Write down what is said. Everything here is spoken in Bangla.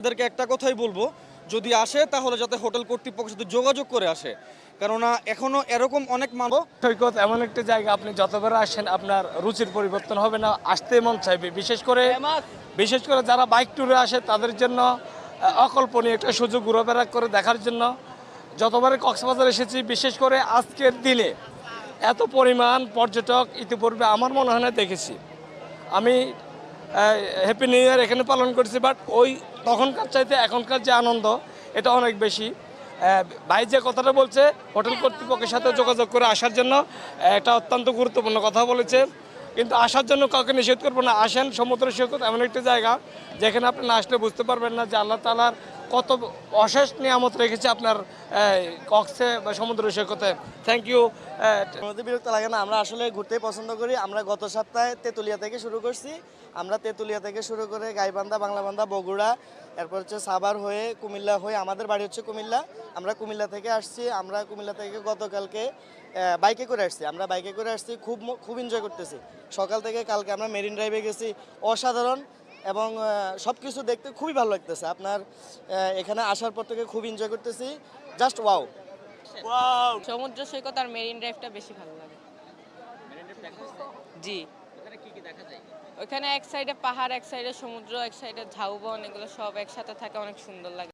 তাদেরকে একটা কথাই বলব যদি আসে তাহলে যাতে হোটেল কর্তৃপক্ষের সাথে যোগাযোগ করে আসে। কেননা এখনও এরকম অনেক মানুষ সৈকত এমন একটা জায়গা আপনি যতবার আসেন আপনার রুচির পরিবর্তন হবে না আসতে মন চাইবে। বিশেষ করে বিশেষ করে যারা বাইক ট্যুরে আসে তাদের জন্য অকল্পনীয় একটা সুযোগ ঘুরাফেরা করে দেখার জন্য। যতবারে কক্সবাজার এসেছি বিশেষ করে আজকের দিনে এত পরিমাণ পর্যটক ইতিপূর্বে আমার মনে হয় না দেখেছি। আমি হ্যাপি নিউ ইয়ার এখানে পালন করেছি বাট ওই তখনকার চাইতে এখনকার যে আনন্দ, এটা অনেক বেশি। ভাই যে কথাটা বলছে, হোটেল কর্তৃপক্ষের সাথে যোগাযোগ করে আসার জন্য এটা অত্যন্ত গুরুত্বপূর্ণ কথা বলেছে। কিন্তু আসার জন্য কাউকে নিষেধ করব না। আসেন সমুদ্র সৈকত এমন একটি জায়গা, যেখানে আপনি না আসলে বুঝতে পারবেন না যে আল্লাহ তালার কত অশেষ নিয়ামত রেখেছে আপনার কক্সে বা সমুদ্র সৈকতে। থ্যাংক ইউ আমাদের বিরক্ত লাগে না, আমরা আসলে ঘুরতে পছন্দ করি। আমরা গত সপ্তাহে তেঁতুলিয়া থেকে শুরু করছি। আমরা তেঁতুলিয়া থেকে শুরু করে গাইবান্ধা, বাংলাবান্ধা, বগুড়া, এরপর হচ্ছে সাভার হয়ে কুমিল্লা হয়ে, আমাদের বাড়ি হচ্ছে কুমিল্লা। আমরা কুমিল্লা থেকে আসছি, আমরা কুমিল্লা থেকে গতকালকে বাইকে করে আসছি। আমরা বাইকে করে আসছি, খুব খুব এনজয় করতেছি। সকাল থেকে কালকে আমরা মেরিন ড্রাইভে গেছি। অসাধারণ। এবং সব কিছু দেখতে খুবই ভালো লাগতেছে। আপনার এখানে আসার পর থেকে খুব এনজয় করতেছি। জাস্ট ওয়াও সমুদ্র সৈকত আর মেরিন ড্রাইভটা বেশি ভালো লাগে। জি। ওখানে এক সাইডে পাহাড় এক সাইডে সমুদ্র এক সাইডে ঝাউবন এগুলো সব একসাথে থাকে অনেক সুন্দর লাগে।